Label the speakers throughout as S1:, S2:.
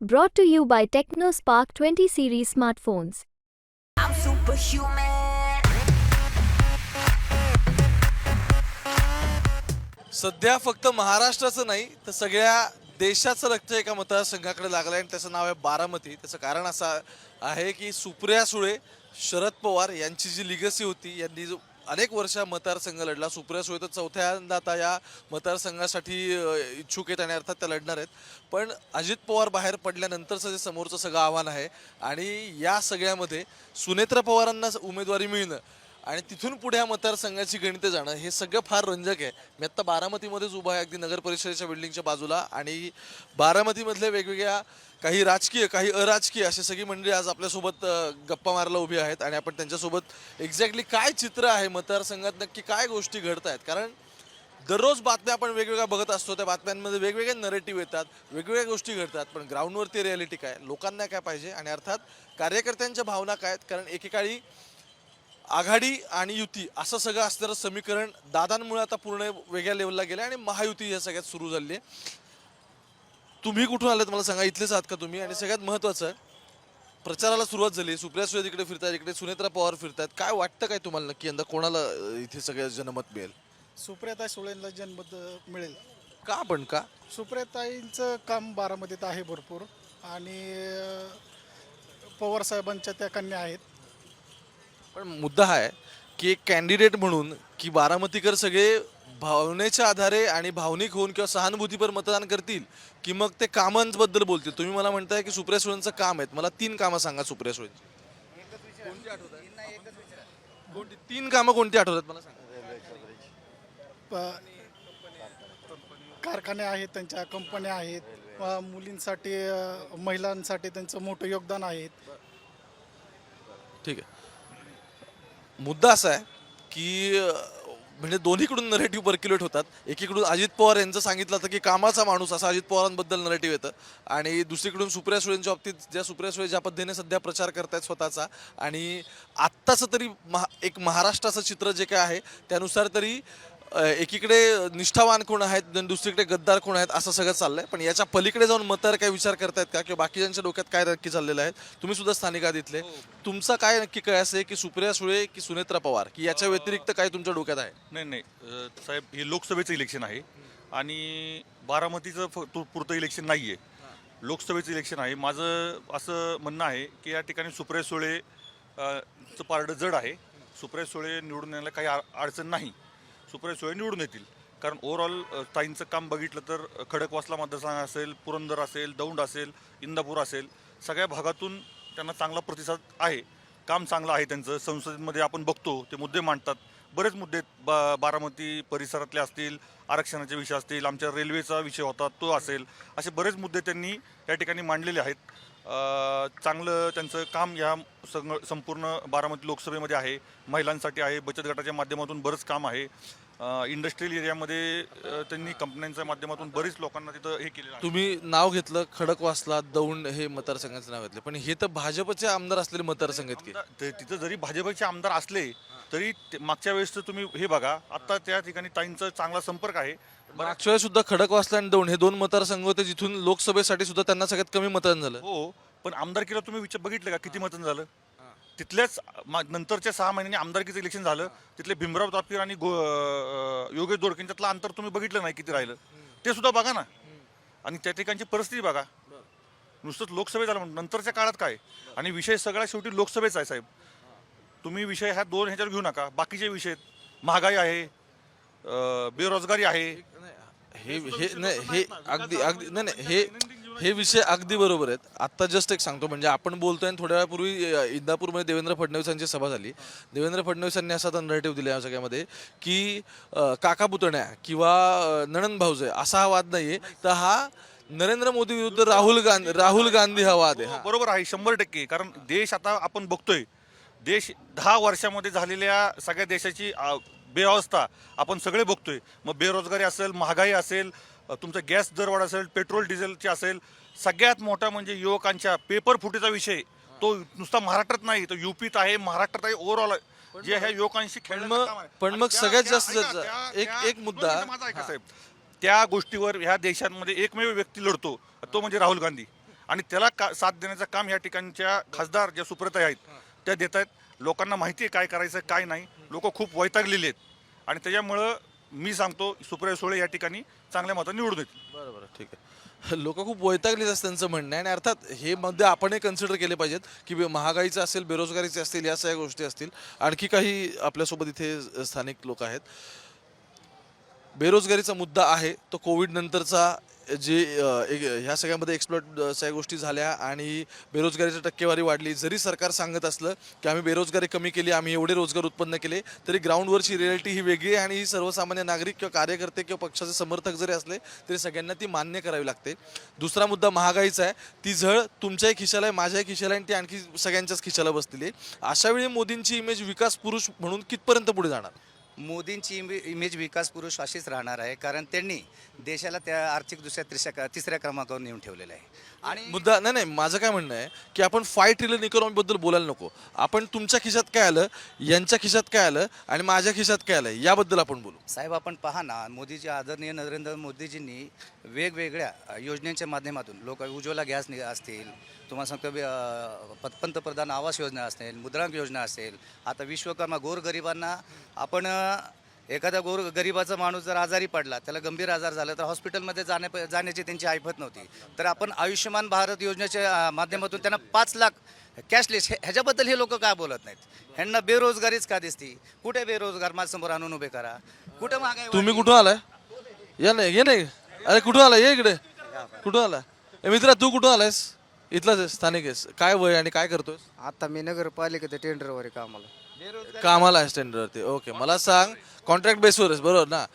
S1: Brought to you by TechnoSpark 20 series smartphones.
S2: I'm superhuman.
S3: सध्या फक्त महाराष्ट्राचं नाही तर सगळ्या देशाचं लक्ष एका मतदारसंघाकडे लागलं आहे आणि त्याचं नाव आहे बारामती त्याचं कारण असं आहे की सुप्रिया सुळे शरद पवार यांची जी लिगसी होती यांनी जो अनेक वर्ष मतदारसंघ लढला सुप्रिया सुळे तर चौथ्यांदा आता या मतदारसंघासाठी इच्छुक आहेत आणि अर्थात त्या लढणार आहेत. पण अजित पवार बाहेर पडल्यानंतरचं जे समोरचं सगळं आव्हान आहे आणि या सगळ्यामध्ये सुनेत्र पवारांना उमेदवारी मिळणं आणि तिथून पुढे ह्या मतदारसंघाची गणिते जाणं हे सगळं फार रंजक आहे. मी आत्ता बारामतीमध्येच उभा आहे अगदी नगर परिषदेच्या बिल्डिंगच्या बाजूला. आणि बारामतीमधले वेगवेगळ्या काही राजकीय काही अराजकीय अशी सगळी मंडळी आज आपल्यासोबत गप्पा मारायला उभी आहेत. आणि आपण त्यांच्यासोबत एक्झॅक्टली काय चित्र आहे मतदारसंघात नक्की काय गोष्टी घडत आहेत कारण दररोज बातम्या आपण वेगवेगळ्या बघत असतो त्या बातम्यांमध्ये वेगवेगळे नरेटिव्ह येतात वेगवेगळ्या गोष्टी घडतात. पण ग्राउंडवरती रिॲलिटी काय? लोकांना काय पाहिजे? आणि अर्थात कार्यकर्त्यांच्या भावना काय आहेत? कारण एकेकाळी आघाडी आणि युती असं सगळं असणारं समीकरण दादांमुळे आता पूर्ण वेगळ्या लेवलला गेलं आणि महायुती या सगळ्यात सुरू झाली आहे. तुम्ही कुठून आलात मला सांगा इथलेच आहात का तुम्ही? आणि सगळ्यात महत्त्वाचं प्रचाराला सुरुवात झाली सुप्रिया सुळे तिकडे फिरतात इकडे सुनेत्रा पवार फिरतात. काय वाटतं काय तुम्हाला नक्की? यंदा कोणाला इथे सगळं जनमत मिळेल?
S4: सुप्रियाताई सुळेंना जन्मत मिळेल.
S3: का पण का?
S4: सुप्रियाताईंचं काम बारामतीत आहे भरपूर. आणि पवार साहेबांच्या त्या कन्या आहेत.
S3: पण मुद्दा हा आहे की एक कॅन्डिडेट म्हणून की बारामतीकर सगळे भावनेच्या आधारे आणि भावनिक होऊन किंवा सहानुभूतीपर मतदान करतील की मग ते कामांबद्दल बोलतील? तुम्ही मला म्हणताय की सुप्रिया सुळेंचं काम आहेत. मला तीन कामं सांगा सुप्रिया सुळेंची तीन कामं कोणती आठवतात मला सांगा.
S4: कारखाने आहेत त्यांच्या कंपन्या आहेत मुलींसाठी महिलांसाठी त्यांचं मोठं योगदान आहे.
S3: ठीक आहे. मुद्दा असा आहे की म्हणजे दोन्हीकडून नरेटिव्ह पर्क्युलेट होतात. एकीकडून अजित पवार यांचं सांगितलं होतं की कामाचा माणूस असा अजित पवारांबद्दल नरेटिव्ह येतं. आणि दुसरीकडून सुप्रिया सुळेंच्या बाबतीत ज्या सुप्रिया सुळे ज्या पद्धतीने सध्या प्रचार करतायत स्वतःचा आणि आत्ताचं तरी महा एक महाराष्ट्राचं चित्र जे काय आहे त्यानुसार तरी एकीकडे निष्ठावान कोण आहेत दुसरीकडे गद्दार कोण आहेत असं सगळं चाललंय. पण याच्या पलीकडे जाऊन मतदार काय विचार करतायत का? किंवा बाकीच्यांच्या डोक्यात काय नक्की चाललेलं आहे? तुम्ही सुद्धा स्थानिक आहात इथले. तुमचा काय नक्की काय असं आहे की सुप्रिया सुळे की सुनेत्रा पवार? की याच्या व्यतिरिक्त काय तुमच्या डोक्यात आहे?
S5: नाही नाही. साहेब हे लोकसभेचं इलेक्शन आहे. आणि बारामतीचं पुरतं इलेक्शन नाही आहे लोकसभेचं इलेक्शन आहे. माझं असं म्हणणं आहे की या ठिकाणी सुप्रिया सुळे अ, चं पारडं जड आहे. सुप्रिया सुळे निवडून येण्याला काही अडचण नाही. सुप्रिया सुळे निवडून येतील. कारण ओव्हरऑल ताईंचं काम बघितलं तर खडकवासला मतदारसंघ असेल पुरंदर असेल दौंड असेल इंदापूर असेल सगळ्या भागातून त्यांना चांगला प्रतिसाद आहे. काम चांगलं आहे त्यांचं. संसदेमध्ये आपण बघतो ते मुद्दे मांडतात. बरेच मुद्दे बा बारामती परिसरातले असतील आरक्षणाचे विषय असतील आमच्या रेल्वेचा विषय होता तो असेल. असे बरेच मुद्दे त्यांनी या ठिकाणी मांडलेले आहेत. चांगलं त्यांचं काम या सग संपूर्ण बारामती लोकसभेमध्ये आहे. महिलांसाठी आहे. बचत गटाच्या माध्यमातून बरंच काम आहे. इंडस्ट्रियल एरियामध्ये त्यांनी कंपन्यांच्या माध्यमातून बरीच लोकांना तिथं हे आहे.
S3: तुम्ही नाव घेतलं खडकवासला दौंड हे मतदारसंघाचं नाव घेतलं. पण हे तर भाजपचे आमदार असलेले मतदारसंघ
S5: तिथं जरी भाजपचे आमदार असले तरी मागच्या वेळेस तर तुम्ही हे बघा. आता त्या ठिकाणी ताईंचा चांगला संपर्क आहे.
S3: मागच्या वेळेस सुद्धा खडकवासला आणि दौंड हे दोन मतदारसंघ होते जिथून लोकसभेसाठी सुद्धा त्यांना सगळ्यात कमी मतदान झालं.
S5: हो पण आमदारकीला तुम्ही विचार बघितलं का किती मतदान झालं? तिथल्याच नंतरच्या सहा महिन्यांनी आमदारकीचं इलेक्शन झालं. तिथले भीमराव तापकीर आणि गो योगेश दोडकेंच्यातलं अंतर तुम्ही बघितलं नाही किती राहिलं? ते सुद्धा बघा ना. आणि त्या ठिकाणची परिस्थिती बघा. नुसतंच लोकसभेत झालं नंतरच्या काळात काय? आणि विषय सगळा शेवटी लोकसभेचा आहे साहेब. तुम्ही विषय ह्या दोन ह्याच्यावर घेऊ नका. बाकीचे विषय आहेत. महागाई आहे बेरोजगारी आहे.
S3: हे हे नाही हे अगदी अगदी नाही नाही हे हे विषय अगदी बरोबर आहेत. आत्ता जस्ट एक सांगतो म्हणजे आपण बोलतोय आणि थोड्या वेळापूर्वी इंदापूरमध्ये देवेंद्र फडणवीसांची सभा झाली. देवेंद्र फडणवीसांनी असा नरेटिव्ह दिला या सगळ्यामध्ये की काका पुतण्या किंवा अ, नणंद भाऊजे असा हा वाद नाहीये. तर हा नरेंद्र मोदी विरुद्ध राहुल गांधी राहुल गांधी हा वाद आहे हा.
S5: बरोबर आहे शंभर टक्के. कारण देश आता आपण बघतोय देश दहा वर्षामध्ये झालेल्या सगळ्या देशाची बेअवस्था आपण सगळे बघतोय. मग बेरोजगारी असेल महागाई असेल तुमचा गॅस दरवाढ असेल पेट्रोल डिझेलची असेल सगळ्यात मोठा म्हणजे युवकांच्या पेपर फुटीचा विषय. तो नुसता महाराष्ट्रात नाही तो युपीत आहे महाराष्ट्रात आहे ओव्हरऑल जे ह्या युवकांशी
S3: मग-
S5: आहे.
S3: पण मग सगळ्यात जास्त एक- एक मुद्दा-
S5: माझं ऐका साहेब. त्या गोष्टीवर ह्या देशांमध्ये एकमेव व्यक्ती लढतो तो म्हणजे राहुल गांधी. आणि त्याला का साथ देण्याचं काम या ठिकाणच्या खासदार ज्या सुप्रताई आहेत त्या देत आहेत लोकांना माहिती आहे काय करायचं काय नाही. लोक खूप वैतागलेले आहेत. आणि त्याच्यामुळं मी सांगतो सुप्रिया सुळे या ठिकाणी चांगल्या मताने निवडून येतील.
S3: बरं बरं ठीक आहे. लोक खूप वैतागलेत असं त्यांचं म्हणणं आहे. आणि अर्थात हे मध्ये आपणही कन्सिडर केले पाहिजेत की महागाईचं असेल बेरोजगारीचे असतील या सगळ्या गोष्टी असतील. आणखी काही आपल्यासोबत इथे स्थानिक लोक आहेत. बेरोजगारीचा मुद्दा आहे. तो कोविड नंतरचा जे एक- ह्या सगळ्यामध्ये एक्सप्लॉट सगळ्या गोष्टी झाल्या आणि बेरोजगारीची टक्केवारी वाढली. जरी सरकार सांगत असलं की आम्ही बेरोजगारी कमी केली आम्ही एवढे रोजगार उत्पन्न केले तरी ग्राउंडवरची रियालिटी ही वेगळी आहे आणि ही सर्वसामान्य नागरिक किंवा कार्यकर्ते किंवा पक्षाचे समर्थक जरी असले तरी सगळ्यांना ती मान्य करावी लागते. दुसरा मुद्दा महागाईचा आहे. ती झळ तुमच्याही खिशाला आहे माझ्याही खिशाला आहे आणि ती आणखी सगळ्यांच्याच खिशाला बसलेली आहे. अशावेळी मोदींची इमेज विकास पुरुष म्हणून कितपर्यंत पुढे जाणार?
S6: मोदींची इमे इमेज विकास पुरुष अशीच राहणार आहे कारण त्यांनी देशाला त्या आर्थिक दुसऱ्या तिसऱ्या तिसऱ्या क्रमांकावर नेऊन ठेवलेलं आहे. आणि
S3: मुद्दा नाही नाही माझं काय म्हणणं आहे की आपण फाय ट्रिलियन इकॉनॉमी बद्दल बोलायला नको. आपण तुमच्या खिशात काय आलं यांच्या खिशात काय आलं आणि माझ्या खिशात काय आलं याबद्दल आपण बोलू.
S6: साहेब आपण पहा ना मोदीजी आदरणीय नरेंद्र मोदीजींनी वेगवेगळ्या योजनेच्या माध्यमातून लोक उज्ज्वला गॅस नि- असतील तुम्हाला सांगतो बी, अ, प- पंतप्रधान आवास योजना असेल मुद्रांक योजना असेल आता विश्वकर्मा गोरगरिबांना आपण अ, एखादा गोर गरिबाचा माणूस जर आजारी पडला त्याला गंभीर आजार झाला तर हॉस्पिटलमध्ये जाण्या जाण्याची त्यांची ऐपत नव्हती. तर आपण आयुष्यमान भारत योजनेच्या माध्यमातून त्यांना पाच लाख कॅशलेस ह्याच्याबद्दल हे लोक काय बोलत नाहीत? ह्यांना बेरोजगारीच का दिसती? कुठे बेरोजगार माझ्यासमोर आणून उभे करा? कुठे महागाई
S3: तुम्ही? कुठून आलाय? या नाही ये नाही. अरे कुठून आलाय? ये इकडे. कुठून आला ए मित्रा तू कुठून आलायस? इथलाच आहेस, स्थानिक आहेस. काय वय आणि काय करतोय
S7: आता मी नगरपालिकेच्या टेंडरवर आहे कामाला.
S3: कामाला आहे स्टँडवरती ओके मला सांग कॉन्ट्रॅक्ट बेसवर आहेस बरोबर ना?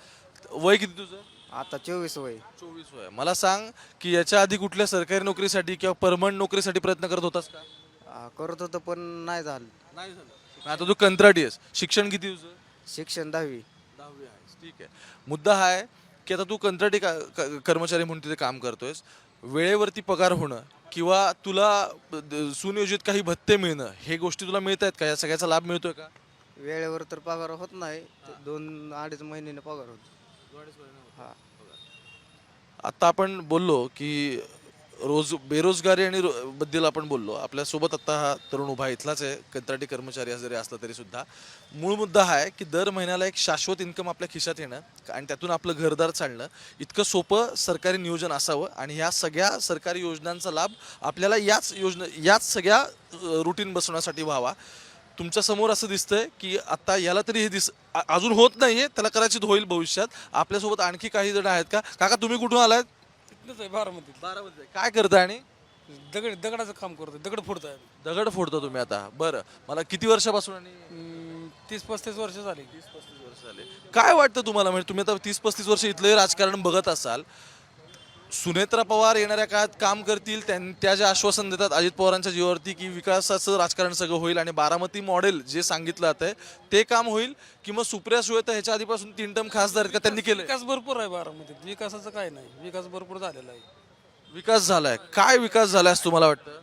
S3: वय किती तुझं?
S7: आता चोवीस वय.
S3: चोवीस वय. मला सांग की याच्या आधी कुठल्या सरकारी नोकरीसाठी किंवा परमनंट नोकरीसाठी प्रयत्न करत होतास का?
S7: आ, करत होतं पण नाही झालं.
S3: नाही झालं. आता तू कंत्राटी आहेस. शिक्षण किती तुझं?
S7: शिक्षण दहावी.
S3: दहावी आहेस. ठीक आहे. मुद्दा हा आहे की आता तू कंत्राटी का क- कर्मचारी म्हणून तिथे काम करतोयस. वेळेवरती पगार होणं किंवा तुला द- सुनियोजित काही भत्ते मिळणं हे गोष्टी तुला मिळत आहेत का? या सगळ्याचा लाभ मिळतोय का?
S7: वेळेवर तर पगार होत नाही. ते दोन अडीच महिन्याने पगार होतो. हा.
S3: आता आपण बोललो की रोज बेरोजगारी आणि रो- बद्दल आपण बोललो. आपल्यासोबत आता हा तरुण उभा आहे, इथलाच आहे. कंत्राटी कर्मचारी जरी असला तरी सुद्धा. मूळ मुद्दा हा आहे की दर महिन्याला एक शाश्वत इन्कम आपल्या खिशात येणं आणि त्यातून आपलं घरदार चालणं इतकं सोपं सरकारी नियोजन असावं आणि ह्या सगळ्या सरकारी योजनांचा लाभ आपल्याला याच योजना याच सगळ्या रुटीन बसवण्यासाठी व्हावा. तुमच्यासमोर असं दिसतंय की आता याला तरी हे दिस अजून होत नाहीये त्याला कदाचित होईल भविष्यात. आपल्यासोबत आणखी काही जण आहेत का? काका तुम्ही कुठून आलात
S8: बारामती
S3: बारामध्ये काय करताय आणि?
S8: दगड दगडाचं काम करतो दगड फोडताय.
S3: दगड फोडता तुम्ही आता. बरं. मला किती वर्षापासून आणि
S8: तीस पस्तीस वर्ष झाली.
S3: वर्ष झाले. काय वाटतं तुम्हाला? म्हणजे तुम्ही आता तीस पस्तीस वर्ष इथलं राजकारण बघत असाल. सुनेत्रा पवार येणाऱ्या काळात काम करतील त्यां- त्या जे आश्वासन देतात अजित पवारांच्या जीवावरती की विकासाचं राजकारण सगळं होईल आणि बारामती मॉडेल जे सांगितलं जातंय ते काम होईल की मग सुप्रिया सुळे तर ह्याच्या आधीपासून तीन टर्म खासदार आहेत का त्यांनी केलं
S8: विकास भरपूर आहे बारामतीत. विकासाचं काय नाही. विकास भरपूर झालेला आहे.
S3: विकास झालाय. काय विकास झालाय असं तुम्हाला वाटतं.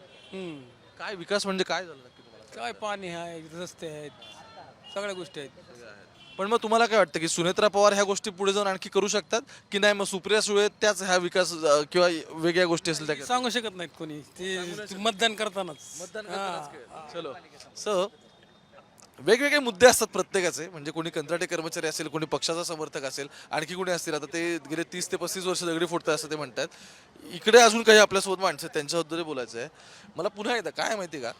S3: काय विकास म्हणजे काय झालं
S8: काय पाणी आहे रस्ते आहेत सगळ्या गोष्टी आहेत.
S3: पण मग तुम्हाला काय वाटतं की सुनेत्रा पवार ह्या गोष्टी पुढे जाऊन आणखी करू शकतात? की नाही मग सुप्रिया सुळे त्याच ह्या विकास अं, किंवा वेगळ्या गोष्टी असतील त्या
S8: सांगू शकत नाहीत कोणी. ते मतदान करतानाच.
S3: चलो. सो वेगवेगळे मुद्दे असतात प्रत्येकाचे. म्हणजे कोणी कंत्राटी कर्मचारी असेल कोणी पक्षाचा समर्थक असेल आणखी कोणी असतील. आता ते गेले तीस ते पस्तीस वर्ष दगडी फोडतात असं ते म्हणतात. इकडे अजून काही आपल्यासोबत माणसं आहेत, त्यांच्याबद्दल बोलायचं आहे मला पुन्हा एकदा काय माहिती का?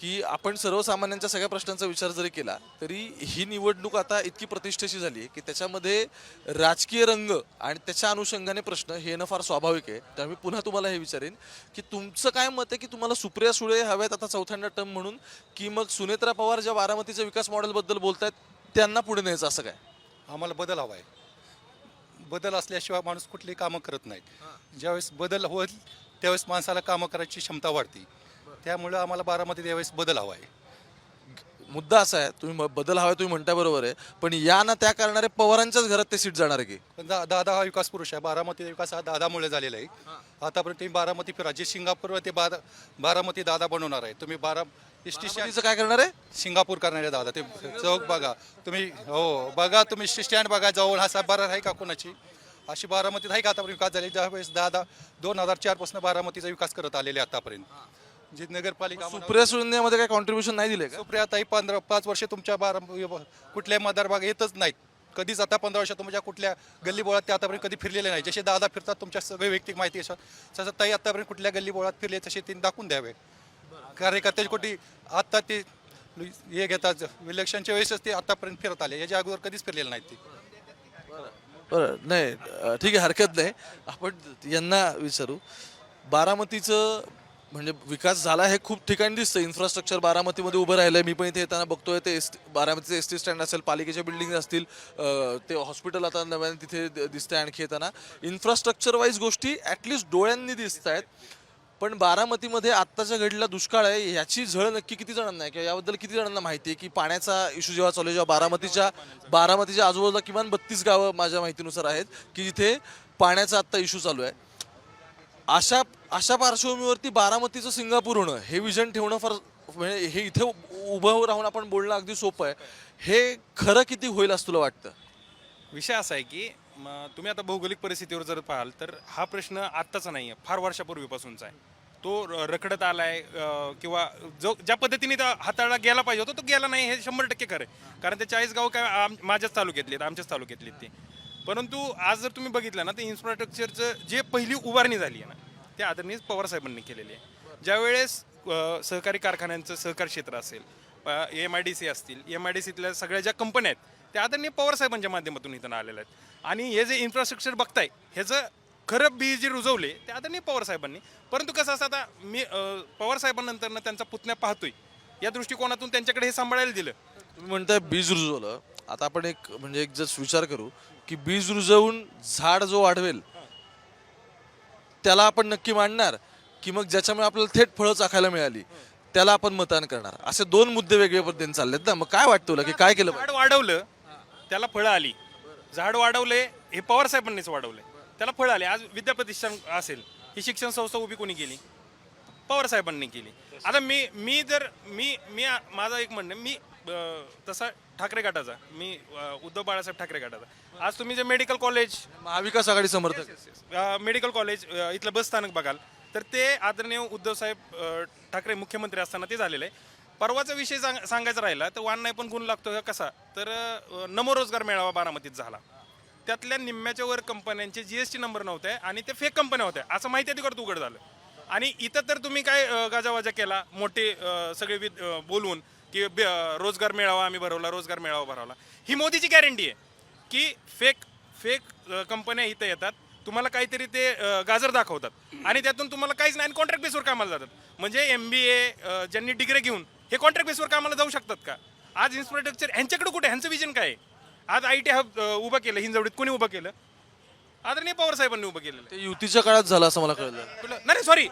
S3: की आपण सर्वसामान्यांच्या सगळ्या प्रश्नांचा विचार जरी केला तरी ही निवडणूक आता इतकी प्रतिष्ठेची झाली आहे की त्याच्यामध्ये राजकीय रंग आणि त्याच्या अनुषंगाने प्रश्न हे येणं फार स्वाभाविक आहे. त्यामुळे मी पुन्हा तुम्हाला हे विचारेन की तुमचं काय मत आहे की तुम्हाला सुप्रिया सुळे हव्यात आता चौथ्यांदा टर्म म्हणून की मग सुनेत्रा पवार ज्या बारामतीच्या विकास मॉडेलबद्दल बोलतायत त्यांना पुढे न्यायचं असं काय?
S9: आम्हाला बदल हवा आहे. बदल असल्याशिवाय माणूस कुठलीही कामं करत नाही ज्यावेळेस बदल होईल त्यावेळेस माणसाला कामं करायची क्षमता वाढते. त्यामुळे आम्हाला बारामध्ये त्यावेळेस बदल हवा आहे.
S3: मुद्दा असा आहे तुम्ही म- बदल हवाय तुम्ही म्हणता बरोबर आहे पण या ना त्या करणारे पवारांच्याच घरात ते सीट जाणार आहे की?
S9: पण दा दादा हा विकास पुरुष आहे बारामतीचा विकास हा दादामुळे झालेला आहे. आतापर्यंत तुम्ही बारामती जे सिंगापूर ते बारा बारामती दादा बनवणार आहे तुम्ही बारा एस टी
S3: तिचं काय करणार आहे?
S9: सिंगापूर करणारे दादा ते चौक बघा तुम्ही हो बघा तुम्ही एस टी स्टँड बघा जवळ हा सातबारा आहे का कोणाची? अशी बारामतीत आहे का आतापर्यंत विकास झाले ज्यावेळेस दहा दोन हजार चारपासून बारामतीचा विकास करत आलेले आतापर्यंत. जी नगरपालिका
S3: सुप्रिया सुळेंमध्ये काही कॉन्ट्रीब्युशन नाही दिले का?
S9: सुप्रिया ताई पंधरा पाच वर्ष तुमच्या बारा कुठल्या मतदारभाग येतच नाहीत. कधीच आता पंधरा वर्षात तुमच्या कुठल्या गल्ली बोळात ते आतापर्यंत कधी फिरलेले नाही जसे दादा फिरतात तुमच्या सगळे वैयक्तिक माहिती असतात तसं ताई आतापर्यंत कुठल्या गल्ली बोळात फिरले तसे त्यांनी दाखवून द्यावे. कार्यकर्त्याची कुठे आत्ता ते हे घेतात इलेक्शनच्या वेळेसच ते आतापर्यंत फिरत आले. याच्या अगोदर कधीच फिरलेले नाहीत ते.
S3: बरं. नाही ठीक आहे हरकत नाही. आपण यांना विचारू. बारामतीचं म्हणजे विकास झाला हे खूप ठिकाणी दिसतं. इन्फ्रास्ट्रक्चर बारामतीमध्ये उभं राहिलं मी पण इथे येताना बघतोय ते एस बारामतीचे एस टी स्टँड असेल पालिकेच्या बिल्डिंग असतील ते हॉस्पिटल आता नव्याने तिथे दिसतं दिसतंय आणखी येताना. इन्फ्रास्ट्रक्चर वाईज गोष्टी ॲटलिस्ट डोळ्यांनी दिसत आहेत पण बारामतीमध्ये आत्ताच्या घडीला दुष्काळ आहे याची झळ नक्की किती जणांना आहे? किंवा याबद्दल किती जणांना माहिती आहे? की पाण्याचा इश्यू जेव्हा चालू आहे जेव्हा बारामतीच्या बारामतीच्या आजूबाजूला किमान बत्तीस गावं माझ्या माहितीनुसार आहेत की जिथे पाण्याचा आत्ता इशू चालू आहे. अशा अशा पार्श्वभूमीवरती बारामतीचं सिंगापूर होणं हे विजन ठेवणं फार म्हणजे हे इथे उ- उभं राहून आपण बोलणं अगदी सोपं आहे. हे खरं किती होईल असं तुला वाटतं?
S10: विषय असा आहे की म, तुम्ही आता भौगोलिक परिस्थितीवर जर पाहाल तर हा प्रश्न आत्ताचा नाही आहे फार वर्षापूर्वीपासूनचा आहे. तो र- रखडत आलाय अ, किंवा जो ज्या पद्धतीने तो हाताळला गेला पाहिजे होता तो गेला नाही हे शंभर टक्के खरं आहे. कारण ते चाळीस गाव काय आम- माझ्याच तालुक्यातले आहेत आमच्याच तालुक्यातले आहेत ते. परंतु आज जर तुम्ही बघितलं ना तर इन्फ्रास्ट्रक्चरचं जे पहिली उभारणी झाली आहे ना ते आदरणीय पवार साहेबांनी केलेली आहे. ज्यावेळेस अ, सहकारी कारखान्यांचं सहकार क्षेत्र असेल एम आय डी सी असतील एम आय डी सीतल्या सगळ्या ज्या कंपन्या आहेत त्या आदरणीय पवार साहेबांच्या माध्यमातून इथं आलेल्या आहेत. आणि हे जे इन्फ्रास्ट्रक्चर बघताय ह्याचं खरं बी जे रुजवले ते आदरणीय पवार साहेबांनी. परंतु कसं असं आता मी अ, पवार त्यांचा पुतण्या पाहतोय. या दृष्टिकोनातून त्यांच्याकडे हे सांभाळायला दिलं.
S3: तुम्ही म्हणताय बीज रुजवलं. आता आपण एक म्हणजे एक जस्ट विचार करू. की बीज रुजवून झाड जो वाढवेल त्याला आपण नक्की मांडणार की मग ज्याच्यामुळे आपल्याला थेट फळं चाखायला मिळाली त्याला आपण मतदान करणार. असे दोन मुद्दे वेगळे पद्धतीने चाललेत ना. मग काय वाटतं तुला की काय केलं
S10: झाड वाढवलं त्याला फळं आली. झाड वाढवले हे पवार साहेबांनीच वाढवले. त्याला फळं आले. आज विद्याप्रतिष्ठान असेल ही शिक्षण संस्था उभी कोणी केली? पवार साहेबांनी केली. आता मी मी जर मी मी माझं एक म्हणणं मी तसा ठाकरे गटाचा. मी अं, उद्धव बाळासाहेब ठाकरे गटाचा. आज तुम्ही जे मेडिकल कॉलेज
S3: महाविकास आघाडी समर्थक.
S10: मेडिकल कॉलेज अ, इथलं बस स्थानक बघाल तर ते आदरणीय उद्धवसाहेब अ, ठाकरे मुख्यमंत्री असताना ते झालेलं आहे. परवाचा विषय सांग सांगायचा राहिला तर वाण नाही पण गुण लागतो का कसा? तर अ, नमो रोजगार मेळावा बारामतीत झाला. त्यातल्या निम्म्याच्या वर कंपन्यांचे जीएसटी नंबर नव्हते आणि ते फेक कंपन्या होत्या. असं माहिती अधिकार उघड झालं. आणि इथं तर तुम्ही काय अ, गाजावाजा केला मोठे अ, सगळे विद अ, बोलून की ब रोजगार मेळावा आम्ही भरवला रोजगार मेळावा भरवला. ही मोदीची गॅरंटी आहे की फेक फेक अ, कंपन्या इथं येतात तुम्हाला काहीतरी ते अ, गाजर दाखवतात. आणि त्यातून तुम्हाला काहीच नाही कॉन्ट्रॅक्ट बेसवर कामाला जातात. म्हणजे एम बी ए ज्यांनी डिग्री घेऊन हे कॉन्ट्रॅक्ट बेसवर कामाला जाऊ शकतात का? आज इन्फ्रास्ट्रक्चर ह्यांच्याकडे कुठे? ह्यांचं विजन काय आहे? आज आय टी हब उभं केलं हिंजवडीत कोणी उभं केलं? आदरणीय पवार साहेबांनी उभं केलेलं आहे.
S3: ते युतीच्या काळात झालं असं मला कळलं.
S10: कुठलं? नाही सॉरी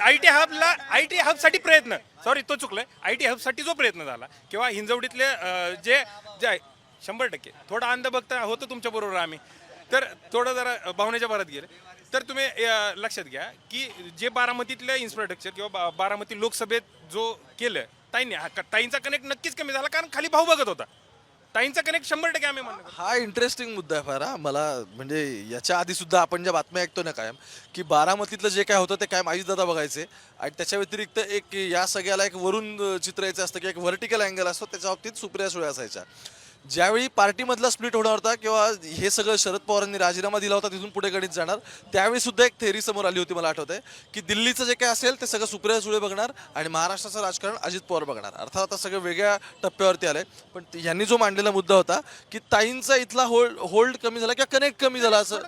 S10: आय टी हबला आय टी हबसाठी प्रयत्न. सॉरी तो चुकलाय. आय टी हबसाठी जो प्रयत्न झाला किंवा हिंजवडीतले अं, जे जे आहे, शंभर टक्के. थोडा अंध बघता होतं तुमच्या बरोबर आम्ही. तर थोडं जरा भावनेच्या भरात गेले. तर तुम्ही अं, लक्षात घ्या की जे बारामतीतलं इन्फ्रास्ट्रक्चर किंवा बा- बारामती लोकसभेत जो केलं ताईंनी हा ताईंचा कनेक्ट नक्कीच कमी झाला कारण खाली भाऊ बघत होता. ताईंचा कनेक्ट शंभर टक्के आम्ही म्हणतो
S3: हा इंटरेस्टिंग मुद्दा आहे फार. हा. मला म्हणजे याच्या आधी सुद्धा आपण ज्या बातम्या ऐकतो ना कायम की बारामतीतलं जे काय होतं ते कायम दादा बघायचे. आणि त्याच्या व्यतिरिक्त एक या सगळ्याला एक वरून चित्र यायचं असतं की एक व्हर्टिकल अँगल असतो त्याच्या बाबतीत सुप्रिया सुळे असायच्या. ज्यावेळी पार्टीमधला स्प्लिट होणार होता किंवा हे सगळं शरद पवारांनी राजीनामा दिला होता तिथून पुढे गणित जाणार त्यावेळी सुद्धा एक थेरी समोर आली होती मला आठवत आहे की दिल्लीचं जे काय असेल ते सगळं सुप्रिया सुळे बघणार आणि महाराष्ट्राचं राजकारण अजित पवार बघणार. अर्थात आता सगळं वेगळ्या टप्प्यावरती आलंय. पण यांनी जो मांडलेला मुद्दा होता की ताईंचा इथला होल्ड होल्ड कमी झाला किंवा कनेक्ट कमी झाला असं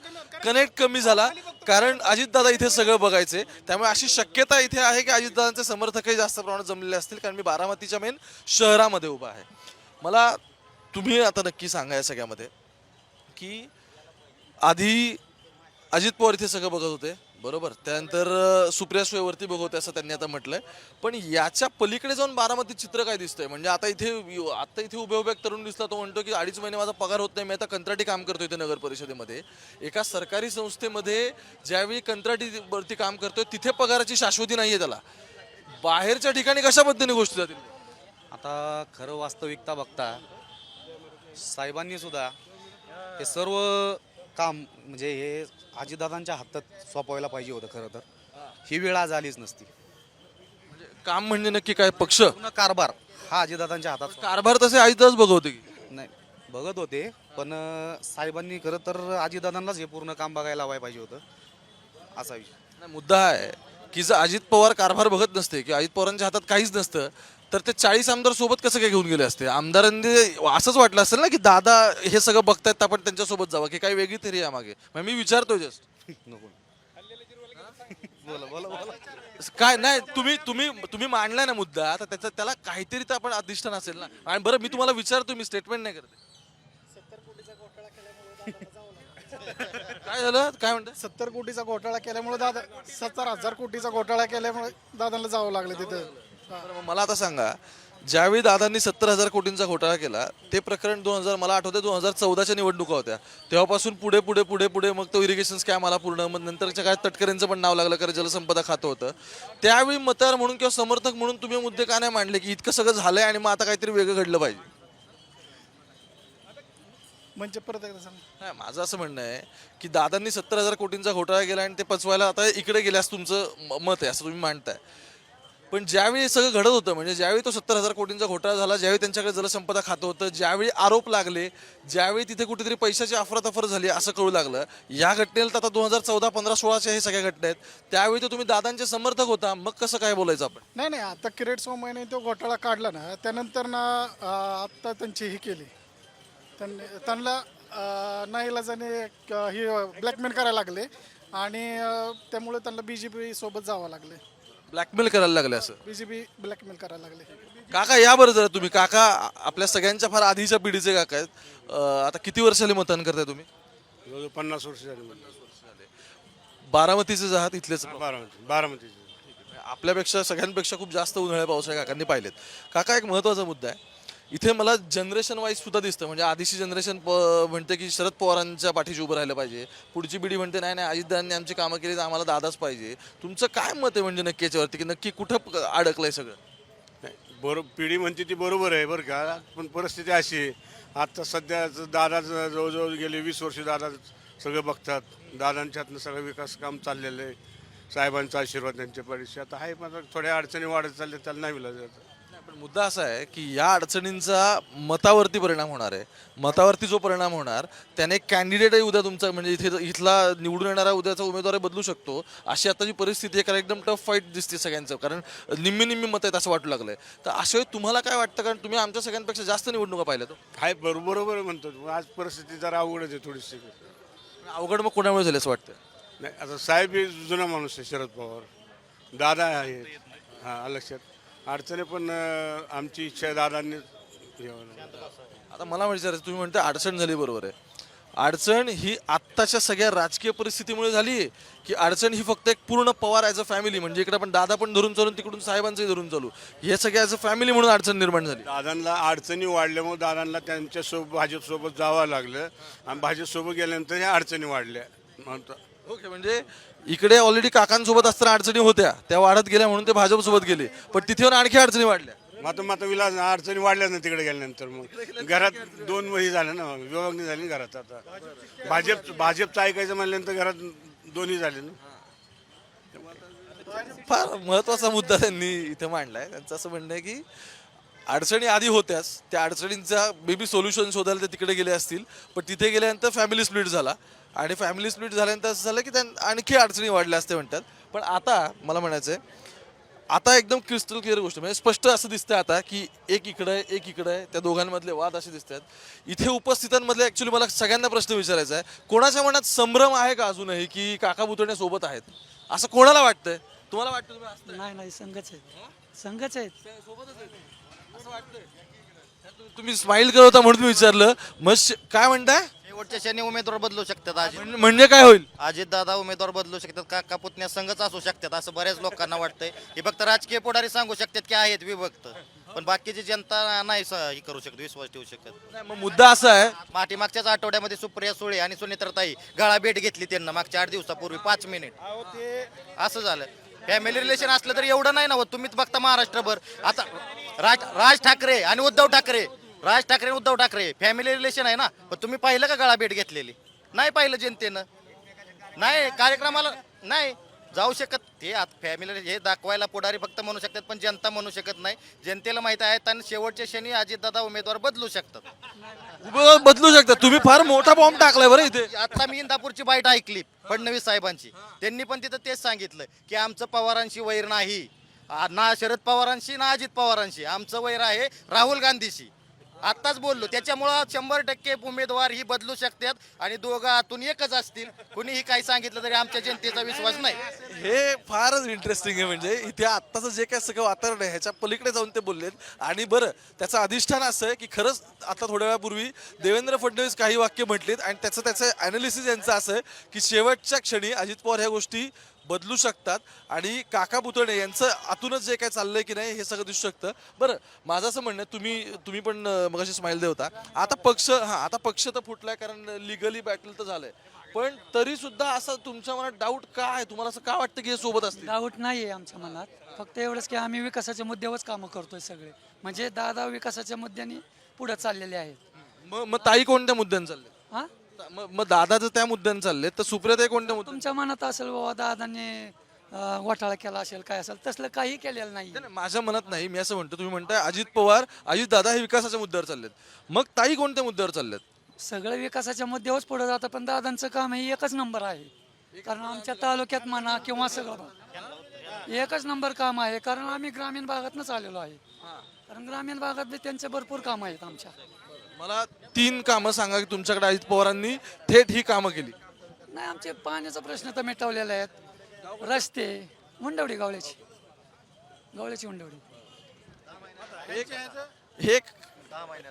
S3: कनेक्ट कमी झाला कारण अजितदादा इथे सगळं बघायचे. त्यामुळे अशी शक्यता इथे आहे की अजितदादांचे समर्थकही जास्त प्रमाणात जमलेले असतील कारण मी बारामतीच्या मेन शहरामध्ये उभा आहे. मला तुम्ही आता नक्की सांगा या सगळ्यामध्ये की आधी अजित पवार इथे सगळं बघत होते बरोबर? त्यानंतर सुप्रिया सुळेवरती बघत होते असं त्यांनी आता म्हटलंय. पण याच्या पलीकडे जाऊन बारामतीत चित्र काय दिसतंय? म्हणजे आता इथे आता इथे उभे उभे तरुण दिसला तो म्हणतो की अडीच महिने माझा पगार होत नाही मी आता कंत्राटी काम करतो इथे नगर परिषदेमध्ये. एका सरकारी संस्थेमध्ये ज्यावेळी कंत्राटीवरती काम करतोय तिथे पगाराची शाश्वती नाहीये त्याला. बाहेरच्या ठिकाणी कशा पद्धतीने गोष्टी जातील?
S6: आता खरं वास्तविकता बघता साहेबांनी सुद्धा हे सर्व काम म्हणजे हे अजितदादांच्या हातात सोपवायला पाहिजे होतं खरं तर. ही वेळ आज आलीच नसती.
S3: काम म्हणजे नक्की काय? पक्ष?
S6: पूर्ण कारभार हा अजितदादांच्या हातात
S3: कारभार तसे आधीच बघवते की?
S6: नाही बघत होते पण अं, साहेबांनी खरं तर अजितदादांनाच हे पूर्ण काम बघायला हवाय पाहिजे होतं. असा विषय.
S3: नाही, मुद्दा आहे की जर अजित पवार कारभार बघत नसते की अजित पवारांच्या हातात काहीच नसतं तर ते चाळीस आमदार सोबत कसं काय घेऊन गेले असते? आमदारांनी असंच वाटलं असेल ना की दादा हे सगळं बघतायत तर आपण त्यांच्यासोबत जावं. की काही वेगळी तरी आहे मागे. मग मी विचारतोय जस्ट
S6: नको बोला बोला बोला.
S3: काय नाही तुम्ही तुम्ही तुम्ही मांडलाय ना मुद्दा. तर त्याचा त्याला काहीतरी तर आपण अधिष्ठान असेल ना. आणि बरं मी तुम्हाला विचारतो मी स्टेटमेंट नाही करते. काय झालं? काय म्हणतात
S4: सत्तर कोटीचा घोटाळा केल्यामुळे दादा सत्तर हजार कोटीचा घोटाळा केल्यामुळे दादांना जावं लागलं तिथं.
S3: मग मला आता सांगा ज्यावेळी दादांनी सत्तर हजार कोटींचा घोटाळा केला ते प्रकरण दोन हजार मला आठवते दोन हजार चौदाच्या निवडणुका होत्या. तेव्हापासून पुढे पुढे पुढे पुढे मग तो इरिगेशन स्कॅम आला पूर्ण मग नंतरच्या काळात तटकरेंचं पण नाव लागलं कारण जलसंपदा खातं होतं. त्यावेळी मतदार म्हणून किंवा समर्थक म्हणून तुम्ही मुद्दे का नाही मांडले की इतकं सगळं झालंय आणि मग आता काहीतरी वेगळं घडलं पाहिजे?
S4: म्हणजे परत एकदा सांग.
S3: नाही माझं असं म्हणणं आहे की दादांनी सत्तर हजार कोटींचा घोटाळा केला आणि ते पचवायला आता इकडे गेल्यास तुमचं म- मत आहे असं तुम्ही मांडताय. पण ज्यावेळी सगळं घडत होतं म्हणजे ज्यावेळी तो सत्तर हजार कोटींचा घोटाळा झाला ज्यावेळी त्यांच्याकडे जलसंपदा खातं होतं ज्यावेळी आरोप लागले ज्यावेळी तिथे कुठेतरी पैशाची अफरातफर झाली असं कळू लागलं. या घटनेला तर आता दोन हजार चौदा पंधरा सोळाच्या हे सगळ्या घटना आहेत. त्यावेळी तर तुम्ही दादांचे समर्थक होता मग कसं काय बोलायचं आपण?
S4: नाही नाही आता किरेट सोमयने तो घोटाळा काढला ना त्यानंतर ना आत्ता त्यांची ही केली. त्यांनी त्यांना नाईलाजाने एक, ही ब्लॅकमेल करायला लागले आणि त्यामुळे त्यांना बी जे पी सोबत जावं लागले.
S3: ब्लॅकमेल करायला लागले असं?
S4: बी जे पी ब्लॅकमेल करायला लागले.
S3: काका या बरं जरा तुम्ही. काका आपल्या सगळ्यांच्या फार आधीच्या पिढीचे काका आहेत. अं, आता किती वर्षाले मतदान करताय तुम्ही?
S11: जवळजवळ पन्नास वर्ष झाली मला
S3: बारामतीचे आहात इथलेच?
S11: बारामती बारामतीचे
S3: आपल्यापेक्षा सगळ्यांपेक्षा खूप जास्त उन्हाळ्या पावसाळ्या काकांनी पाहिलेत. काका एक महत्त्वाचा मुद्दा आहे. इथे मला जनरेशन वाईज सुद्धा दिसतं. म्हणजे आधीची जनरेशन प म्हणते की शरद पवारांच्या पाठीशी उभं राहिलं पाहिजे. पुढची पिढी म्हणते नाही नाही अजितदारांनी आमची कामं केली तर आम्हाला दादाच पाहिजे. तुमचं काय मत आहे म्हणजे नक्की याच्यावरती की नक्की कुठं अडकलं अडकलंय सगळं?
S11: नाही बरो पिढी म्हणते ती बरोबर आहे बरं का. पण परिस्थिती अशी आहे. आत्ता सध्या दादा जवळजवळ गेले वीस वर्ष दादा सगळं बघतात. दादांच्यातनं सगळं विकास काम चाललेलं आहे. साहेबांचा आशीर्वाद त्यांच्या पाठीशी आता आहे मात्र थोड्या अडचणी वाढत चालल्या त्याला नाही
S3: विला जातं मुद्दा असा आहे की या अडचणींचा मतावरती परिणाम होणार आहे. मतावरती जो परिणाम होणार त्याने कॅन्डिडेटही उद्या तुमचा म्हणजे इथे इथला निवडून येणारा उद्याचा उमेदवार बदलू शकतो. अशी आता जी परिस्थिती आहे कारण एकदम टफ फाईट दिसते सगळ्यांचं कारण निम्मी निम्मी मत आहेत असं वाटू लागलंय. तर अशा वेळी तुम्हाला काय वाटतं? कारण तुम्ही आमच्या सगळ्यांपेक्षा जास्त निवडणुका पाहिल्या तो.
S11: आहे बरोबर म्हणतो आज परिस्थिती जरा अवघडच आहे थोडीशी.
S3: अवघड मग कोणामुळे झाले असं वाटतं
S11: नाही आता साहेब हे जुना माणूस आहे शरद पवार. दादा आहे हां लक्षात अडचणी पण अं, आमची इच्छा दादांनी.
S3: आता मला विचारायचं तुम्ही म्हणता अडचण झाली बरोबर आहे. अडचण ही आत्ताच्या सगळ्या राजकीय परिस्थितीमुळे झाली आहे की अडचण ही फक्त एक पूर्ण पवार ॲज अ फॅमिली म्हणजे इकडे आपण दादा पण धरून चालून तिकडून साहेबांचंही धरून चालू. हे सगळे ॲज अ फॅमिली म्हणून अडचण निर्माण झाली.
S11: दादांना अडचणी वाढल्यामुळे दादांना त्यांच्यासोबत भाजपसोबत जावं लागलं. आणि भाजपसोबत गेल्यानंतर ह्या अडचणी वाढल्या. म्हणतो.
S3: ओके म्हणजे इकडे ऑलरेडी काकांसोबत असताना अडचणी होत्या. त्या वाढत गेल्या म्हणून ते भाजपसोबत गेले. पण तिथे आणखी अडचणी वाढल्या.
S11: मात्र मात्र विलास अडचणी वाढल्या ना तिकडे गेल्यानंतर मग. घरात दोन वही झालं ना विभागणी झाली ना घरात आता. भाजप भाजपचं ऐकायचं म्हणल्यानंतर घरात दोन्ही झाले ना.
S3: फार महत्त्वाचा मुद्दा त्यांनी इथे मांडलाय. त्यांचं असं म्हणणं आहे की अडचणी आधी होत्याच. त्या अडचणींचा बेबी सोल्युशन शोधायला ते तिकडे गेले असतील. पण तिथे गेल्यानंतर फॅमिली स्प्लिट झाला. आणि फॅमिली स्प्लिट झाल्यानंतर असं झालं की त्यां आणखी अडचणी वाढल्या असते म्हणतात. पण आता मला म्हणायचं आहे आता एकदम क्रिस्टल क्लिअर गोष्ट म्हणजे स्पष्ट असं दिसतंय आता की एक इकडं आहे एक इकडं आहे त्या दोघांमधले वाद असे दिसत आहेत इथे उपस्थितांमधले ऍक्च्युली मला सगळ्यांना प्रश्न विचारायचा आहे कोणाच्या मनात संभ्रम आहे का अजूनही की काका बुतणे सोबत आहेत? असं कोणाला वाटतंय? तुम्हाला वाटतं तुम्ही?
S8: नाही नाही संघच आहेत. संघच आहेत.
S3: असं वाटतंय. तुम्ही स्माइल करत होता म्हणून मी विचारलं. मग काय म्हणताय?
S7: शेवटच्या क्षणी उमेदवार बदलू शकतात आज.
S3: म्हणजे- म्हणजे काय होईल?
S7: अजित दादा उमेदवार बदलू शकतात काका पुतण्या संघच असू शकतात? असं बऱ्याच लोकांना वाटतंय. हे फक्त राजकीय पुढारी सांगू शकतात की आहेत विभक्त. पण बाकीची जनता नाही स- हे करू शकत विश्वास ठेवू शकत.
S3: नाही, मग मुद्दा असा आहे
S7: पाठीमागच्याच आठवड्यामध्ये सुप्रिया सुळे आणि सुनित्रताई गळा भेट घेतली त्यांना मागच्या आठ दिवसापूर्वी पाच मिनिट. असं झालं. फॅमिली रिलेशन असलं तर एवढं नाही ना होत. तुम्हीच बघता महाराष्ट्रभर. आता राज राज ठाकरे आणि उद्धव ठाकरे राज ठाकरे आणि उद्धव ठाकरे फॅमिली रिलेशन आहे ना? पण तुम्ही पाहिलं का गळा भेट घेतलेली? नाही पाहिलं जनतेनं. नाही कार्यक्रमाला नाही. जाऊ शकत. ते आता फॅमिली हे दाखवायला पुढारी फक्त म्हणू शकतात पण जनता म्हणू शकत नाही. जनतेला माहिती आहे आणि शेवटच्या क्षणी अजितदादा उमेदवार बदलू शकतात.
S3: उभं बदलू शकता तुम्ही फार मोठा बॉम्ब टाकलाय बरं इथे.
S7: आता मी इंदापूरची बाईट ऐकली फडणवीस साहेबांची. त्यांनी पण तिथं तेच सांगितलं की आमचं पवारांशी वैर नाही. ना शरद पवारांशी ना अजित पवारांशी. आमचं वैर आहे राहुल गांधीशी. आत्ताच बोललो. त्याच्यामुळं शंभर टक्के उमेदवार ही बदलू शकतात आणि दोघं आतून एकच असतील. कुणीही काही सांगितलं तरी आमच्या जनतेचा विश्वास नाही.
S3: हे फारच इंटरेस्टिंग आहे म्हणजे इथे आत्ताचं जे काय सगळं वातावरण आहे ह्याच्या पलीकडे जाऊन ते बोललेत. आणि बरं त्याचं अधिष्ठान असं आहे की खरंच आता थोड्या वेळापूर्वी देवेंद्र फडणवीस काही वाक्य म्हटलीत आणि त्याचं त्याचं अनालिसिस यांचं असं आहे की शेवटच्या क्षणी अजित पवार ह्या गोष्टी बदलू शकतात. आणि काका पुतणे यांचं आतूनच जे काय चाललंय की नाही हे सगळं दिसू शकतं. बरं माझं असं म्हणणं आहे, तुम्ही तुम्ही पण अं, मगाशी स्माईल दे होता. आता पक्ष हा आता पक्ष तर फुटलाय कारण लिगली बॅटल तर झालंय. पण तरी सुद्धा असं तुमच्या मनात डाऊट का आहे? तुम्हाला असं का वाटतं की हे सोबत असतील?
S8: डाऊट नाही आहे आमच्या मनात. फक्त एवढंच की आम्ही विकासाच्या मुद्द्यावरच कामं करतोय सगळे. म्हणजे दादा विकासाच्या मुद्द्याने पुढे चाललेले आहेत.
S3: मग मग ताई कोणत्या मुद्द्याने चालले
S8: हा?
S3: मग मग दादा जर त्या मुद्द्याने चालले तर सुप्रियाताई कोणत्या मुद्द्याने?
S8: तुमच्या मनात असेल बाबा दादाने अं, घोटाळा केला असेल काय असेल तसलं काही केलेलं नाही.
S3: नाही, नाही, माझ्या मनात नाही. मी असं म्हणतो तुम्ही म्हणताय अजित पवार अजित दादा हे विकासाच्या मुद्द्यावर चाललेत. मग ताई कोणत्या मुद्द्यावर चाललेत
S8: सगळं विकासाच्या मुद्द्यावरच पुढे जातं पण दादांचं काम हे एकच नंबर आहे. कारण आमच्या तालुक्यात म्हणा किंवा सगळं एकच नंबर काम आहे. कारण आम्ही ग्रामीण भागातनंच आलेलो आहे. कारण ग्रामीण भागात बी त्यांचे भरपूर काम आहेत आमच्या.
S3: मला तीन कामं सांगा की तुमच्याकडे अजित पवारांनी थेट ही कामं केली.
S8: नाही आमचे पाण्याचा प्रश्न तर मिटवलेला आहेत. रस्ते मुंडवडी गावळ्याची. गावळ्याची मुंडवडी.
S3: एक एक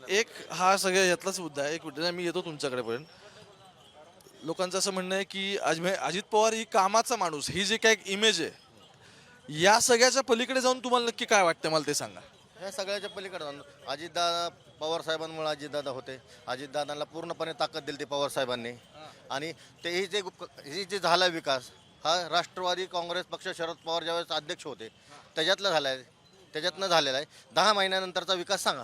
S3: एक हा सगळ्या यातलाच मुद्दा आहे. एक मिनिट मी येतो तुमच्याकडे पण. लोकांचं असं म्हणणं आहे की अजमे अजित पवार ही कामाचा माणूस ही जी काय इमेज आहे या सगळ्याच्या पलीकडे जाऊन तुम्हाला नक्की काय वाटतं मला ते सांगा.
S7: या सगळ्याच्या पलीकडे जाऊन. अजितदादा पवारसाहेबांमुळे अजितदादा होते. अजितदादांना पूर्णपणे ताकद दिली ती पवार साहेबांनी. आणि तेही जे ही जे झाला विकास हा राष्ट्रवादी काँग्रेस पक्ष शरद पवार ज्यावेळेस अध्यक्ष होते त्याच्यातला झाला आहे त्याच्यातनं झालेला आहे. दहा महिन्यानंतरचा विकास सांगा.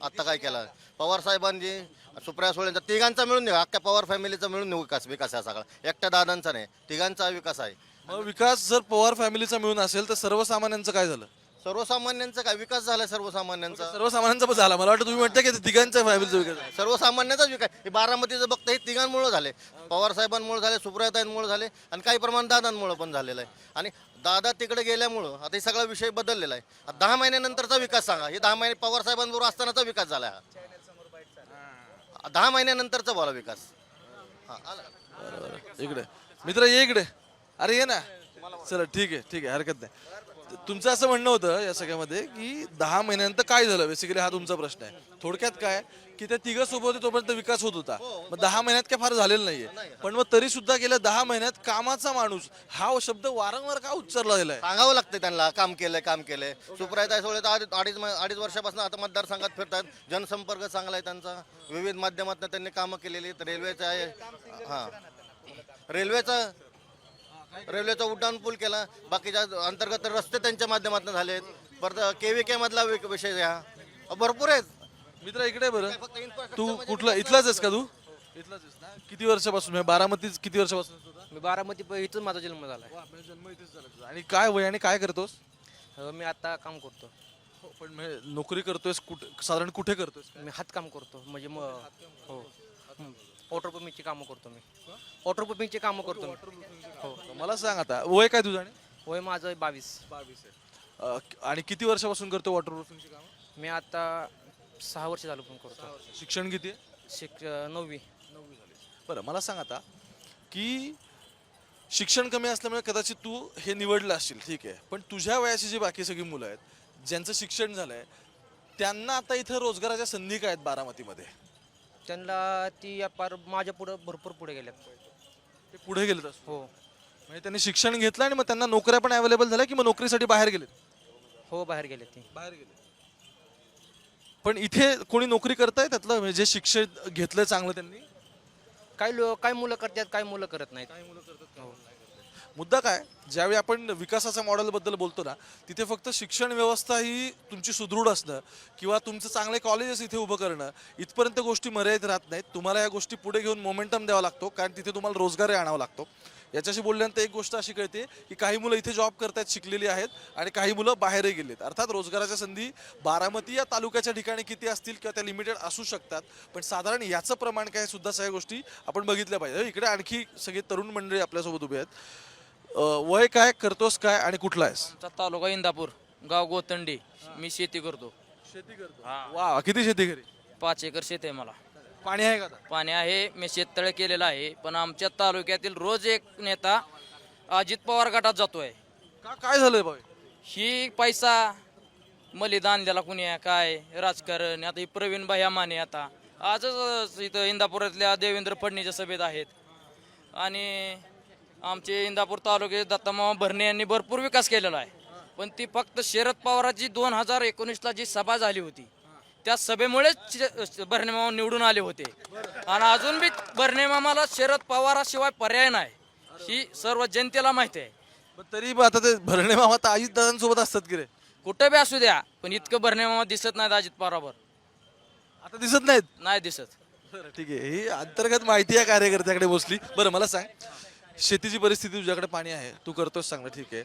S7: आत्ता काय केला? पवार साहेबांनी सुप्रिया सुळेंचा तिघांचा मिळून नाही अख्ख्या पवार फॅमिलीचा मिळून देऊ विकास विकास आहे सगळा. एकट्या दादांचा नाही. तिघांचा विकास आहे.
S3: मग विकास जर पवार फॅमिलीचा मिळून असेल तर सर्वसामान्यांचं काय झालं?
S7: सर्वसामान्यांचा काय विकास झाला सर्वसामान्यांचा?
S3: सर्वसामान्यांचा पण झाला. मला वाटतं तुम्ही म्हणता की ते तिघांच्या फॅमिलीचा विकास झाला.
S7: सर्वसामान्याचाच विकास. हे बारामतीचं बघता हे तिघांमुळे झाले. पवार साहेबांमुळे झाले सुप्रियाताईंमुळे झाले आणि काही प्रमाणात दादांमुळे पण झालेलं आहे. आणि दादा तिकडे गेल्यामुळं आता हे सगळा विषय बदललेला आहे. आता दहा महिन्यानंतरचा विकास सांगा. हे दहा महिने पवार साहेबांबरोबर असतानाचा विकास झाला हा. दहा महिन्यानंतरचा बोला विकास. हा आला.
S3: इकडे. मित्र ये इकडे. अरे ये ना. चला ठीक आहे ठीक आहे. हरकत नाही. तुमचं असं म्हणणं होतं या सगळ्यामध्ये की दहा महिन्यानंतर काय झालं? बेसिकली हा तुमचा प्रश्न आहे. थोडक्यात काय? की त्या तिघं सोबत तोपर्यंत विकास होत होता. मग दहा महिन्यात काय फार झालेलं नाहीये. पण मग तरी सुद्धा गेल्या दहा महिन्यात कामाचा माणूस हा शब्द वारंवार का उच्चारला गेलाय?
S7: सांगावं लागतं त्यांना काम केलंय काम केलंय. सुप्रियाताई सोळे तर अडीच अडीच वर्षापासून आता मतदारसंघात फिरतात जनसंपर्क चांगला आहे त्यांचा. विविध माध्यमातून त्यांनी कामं केलेली आहेत. रेल्वेचं आहे. हां. रेल्वेचं रेल्वेचा उड्डाण पूल केला. बाकीच्या अंतर्गत रस्ते त्यांच्या माध्यमातून झाले आहेत परत के व्ही के मधला वि- विषय घ्या. भरपूर आहेत.
S3: मित्र इकडे बरं. तू कुठला इथलाच आहेस का तू? इथलाच आहेस ना? किती वर्षापासून? म्हणजे बारामती किती वर्षापासून?
S12: मी बारामती प- इथून माझा जन्म झाला
S3: वा, म्हणजे जन्म इथेच झाला तुझा. आणि काय वय आणि काय करतोस?
S12: आहे मी आता काम करतो.
S3: हो, पण म्हणजे नोकरी करतोयस कुठे? साधारण कुठे करतोयस?
S12: मी हातकाम करतो. म्हणजे मग हो. वॉटर पंपिंगची कामं करतो मी. वॉटर पंपिंगची कामं करतो मी. हो.
S3: मला सांग आता वय काय तुझं आणि?
S12: वय माझं बावीस.
S3: बावीस आहे. आणि किती वर्षापासून करतो वॉटर प्रूफिंगची काम?
S12: मी आता सहा वर्ष झालो पण करतो.
S3: शिक्षण किती आहे?
S12: शिक नववी.
S3: बरं मला सांग आता की शिक्षण कमी असल्यामुळे कदाचित तू हे निवडलं असशील ठीक आहे. पण तुझ्या वयाची जी बाकी सगळी मुलं आहेत ज्यांचं शिक्षण झालंय त्यांना आता इथं रोजगाराच्या संधी काय आहेत बारामतीमध्ये?
S12: त्यांना ती पार माझ्या पुढं भरपूर पुढे गेल्यात.
S3: ते पुढे गेलेत असं?
S12: हो.
S3: म्हणजे त्यांनी शिक्षण घेतलं आणि मग त्यांना नोकऱ्या पण अवेलेबल झाल्या की मग नोकरीसाठी बाहेर गेलेत?
S12: हो बाहेर गेले ती.
S3: बाहेर गेले पण इथे कोणी नोकरी करताय? त्यातलं म्हणजे जे शिक्षण घेतलंय चांगलं त्यांनी?
S12: काही लो काही मुलं करतात काही मुलं करत नाहीत. हो.
S3: मुद्दा काय ज्यावेळी आपण विकासाच्या मॉडेलबद्दल बोलतो ना तिथे फक्त शिक्षण व्यवस्था ही तुमची सुदृढ असणं किंवा तुमचं चांगले कॉलेजेस इथे उभं करणं इथपर्यंत गोष्टी मर्यादित राहत नाहीत. तुम्हाला या गोष्टी पुढे घेऊन मोमेंटम द्यावा लागतो कारण तिथे तुम्हाला रोजगारही आणावा लागतो. याच्याशी बोलल्यानंतर एक गोष्ट अशी कळते की काही मुलं इथे जॉब करतायत शिकलेली आहेत आणि काही मुलं बाहेरही गेलेत. अर्थात रोजगाराच्या संधी बारामती या तालुक्याच्या ठिकाणी किती असतील किंवा त्या लिमिटेड असू शकतात पण साधारण याचं प्रमाण काय सुद्धा सगळ्या गोष्टी आपण बघितल्या पाहिजे इकडे आणखी सगळे तरुण मंडळी आपल्यासोबत उभे आहेत. अं, वय काय करतोस काय आणि कुठला आहेस?
S12: आमचा तालुका इंदापूर गाव गोतंडी. मी शेती करतो.
S3: शेती करतो. वा किती शेती घरी
S12: पाच एकर शेत आहे मला.
S3: पाणी आहे का आता?
S12: पाणी आहे मी शेततळे केलेलं आहे पण आमच्या तालुक्यातील रोज एक नेता अजित पवार गटात जातोय.
S3: का काय झालंय भाऊ?
S12: ही पैसा मलिदा आणलेला कुणी आहे काय राजकारण आता ही प्रवीण भाई माने आता. आजच इथं इंदापुरातल्या देवेंद्र फडणीच्या सभेत आहेत. आणि आमचे इंदापूर तालुक्यात दत्तामामा भरणे यांनी भरपूर विकास केलेला आहे. पण ती फक्त शरद पवाराची दोन हजार एकोणीसला जी सभा झाली होती त्या सभेमुळेच श- भरणे मामा निवडून आले होते. आणि अजून बी भरणे मामाला शरद पवाराशिवाय पर्याय नाही. ही सर्व जनतेला माहिती आहे.
S3: पण तरी आता ते भरणे मामा तर अजित दादांसोबत असतात की रे?
S12: कुठं बी असू द्या पण इतकं भरणे मामा दिसत नाहीत अजित पवारावर.
S3: आता दिसत नाहीत?
S12: नाही दिसत.
S3: बरं ठीक आहे. ही अंतर्गत माहिती आहे कार्यकर्त्याकडे मोस्टली. बरं मला सांग. शेतीची परिस्थिती तुझ्याकडे पाणी आहे तू करतोस चांगलं ठीक आहे.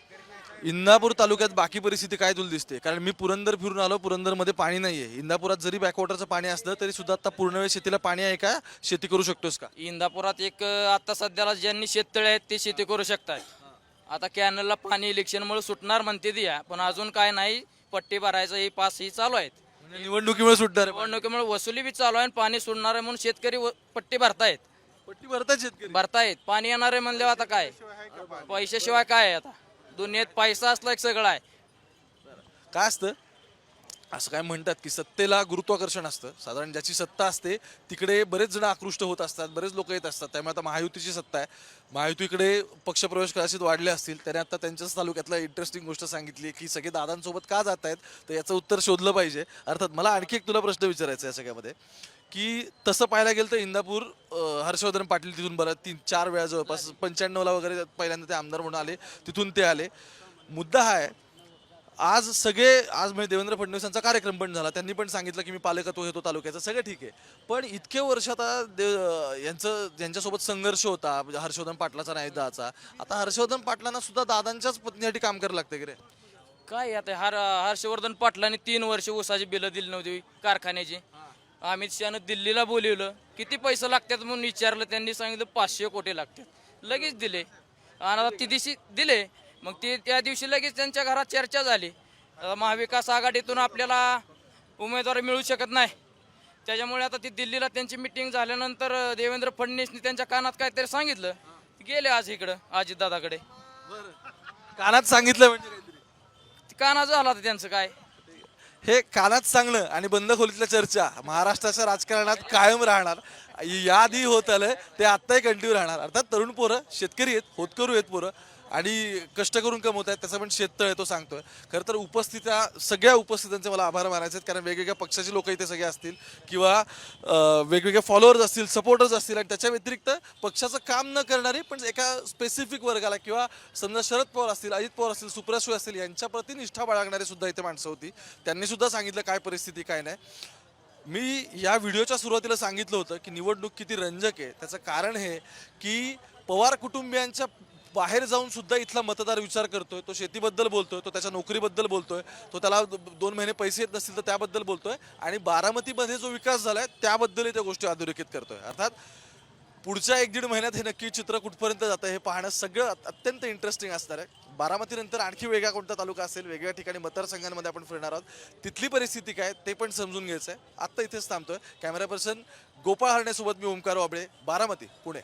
S3: इंदापूर तालुक्यात बाकी परिस्थिती काय तुला दिसते? कारण मी पुरंदर फिरून आलो पुरंदरमध्ये पाणी नाहीये. इंदापुरात जरी बॅकवॉटरचं पाणी असलं तरी सुद्धा आता पूर्ण वेळ शेतीला पाणी आहे का? शेती करू शकतोस का?
S12: इंदापुरात एक अं, आता सध्याला ज्यांनी शेततळे आहेत ते शेती करू शकतात आता कॅनलला पाणी इलेक्शनमुळे सुटणार म्हणते दिया पण अजून काय नाही पट्टी भरायचं हे पास ही चालू आहेत.
S3: म्हणजे निवडणुकीमुळे सुटणार आहे.
S12: निवडणुकीमुळे वसुली बी चालू आहे आणि पाणी सुटणार आहे म्हणून शेतकरी व- पट्टी भरतायत.
S3: पट्टी भरतात शेतकरी.
S12: भरतायत. पाणी येणार आहे म्हणल्यावर आता काय? पैशाशिवाय काय आहे आता? दुनियेत पैसा असला एक सगळं आहे.
S3: काय असतं? असं काय म्हणतात की सत्तेला गुरुत्वाकर्षण असतं. साधारण ज्याची सत्ता असते तिकडे बरेच जण आकृष्ट होत असतात बरेच लोक येत असतात. त्यामुळे आता महायुतीची सत्ता आहे. महायुतीकडे पक्षप्रवेश कदाचित वाढले असतील. त्याने आता त्यांच्याच तालुक्यातला इंटरेस्टिंग गोष्ट सांगितली की सगळे दादांसोबत का जात आहेत तर याचं उत्तर शोधलं पाहिजे. अर्थात मला आणखी एक तुला प्रश्न विचारायचा आहे या सगळ्यामध्ये. की तसं पाहायला गेलं तर इंदापूर अं, हर्षवर्धन पाटील तिथून बरं तीन चार वेळा जवळपास पंच्याण्णवला वगैरे पहिल्यांदा ते आमदार म्हणून आले तिथून ते आले. मुद्दा हा आहे आज सगळे आज म्हणजे देवेंद्र फडणवीसांचा कार्यक्रम पण झाला त्यांनी पण सांगितलं की मी पालकत्व घेतो तालुक्याचं सगळं ठीक आहे. पण इतके वर्ष आता दे यांचं ज्यांच्यासोबत संघर्ष होता म्हणजे हर्षवर्धन पाटलाचा नाही दाचा आता हर्षवर्धन पाटलांना सुद्धा दादांच्याच पत्नीसाठी काम करायला लागतं की रे?
S12: काय आता? हर हर्षवर्धन पाटलांनी तीन वर्ष ऊसाची बिलं दिली नव्हती कारखान्याची. अमित शहानं दिल्लीला बोलवलं. किती पैसे लागतात म्हणून विचारलं त्यांनी सांगितलं पाचशे कोटी लागतात. लगेच दिले. आणि आता ती दिवशी दिले. मग ते त्या दिवशी लगेच त्यांच्या घरात चर्चा झाली. महाविकास आघाडीतून आपल्याला उमेदवार मिळू शकत नाही. त्याच्यामुळे आता ती दिल्लीला त्यांची मिटिंग झाल्यानंतर देवेंद्र फडणवीसनी त्यांच्या कानात काहीतरी सांगितलं. गेले आज इकडं अजितदादाकडे.
S3: कानात सांगितलं म्हणजे.
S12: काना झाला त्यांचं काय.
S3: हे कानात सांगणं आणि बंद खोलीतल्या चर्चा महाराष्ट्राच्या राजकारणात कायम राहणार. याआधी होत आलं ते आत्ताही कंटिन्यू राहणार. अर्थात तरुण पोरं शेतकरी आहेत होतकरू आहेत पोरं. आणि कष्ट करून कमवत आहेत त्याचा पण शेततळ आहे तो सांगतोय. खरं तर उपस्थित्या सगळ्या उपस्थितांचे मला आभार मानायचे आहेत कारण वेगवेगळ्या पक्षाची लोक इथे सगळे असतील किंवा वेगवेगळे फॉलोअर्स असतील सपोर्टर्स असतील आणि त्याच्या व्यतिरिक्त पक्षाचं काम न करणारी पण एका स्पेसिफिक वर्गाला किंवा समजा शरद पवार असतील अजित पवार असतील सुप्रिया असतील यांच्याप्रती निष्ठा बाळगणारे सुद्धा इथे माणसं होती. त्यांनी सुद्धा सांगितलं काय परिस्थिती काय नाही. मी या व्हिडिओच्या सुरुवातीला सांगितलं होतं की निवडणूक किती रंजक आहे. त्याचं कारण हे की पवार कुटुंबियांच्या बाहेर जाऊन सुद्धा इथला मतदार विचार करतोय तो शेतीबद्दल बोलतोय तो त्याच्या नोकरीबद्दल बोलतोय तो त्याला दोन महिने पैसे येत नसतील तर त्याबद्दल बोलतोय आणि बारामतीमध्ये जो विकास झालाय त्याबद्दलही त्या गोष्टी अधोरेखित करतोय. अर्थात पुढच्या एक दीड महिन्यात हे नक्की चित्र कुठपर्यंत जातं हे पाहणं सगळं अत्यंत इंटरेस्टिंग असणार आहे. बारामतीनंतर आणखी वेगळा कोणता तालुका असेल वेगळ्या ठिकाणी मतदारसंघांमध्ये आपण फिरणार आहोत. तिथली परिस्थिती काय ते पण समजून घ्यायचं आहे. आत्ता इथेच थांबतोय. कॅमेरा पर्सन गोपाळ हरण्यासोबत मी ओंकार वाबळे बारामती पुणे.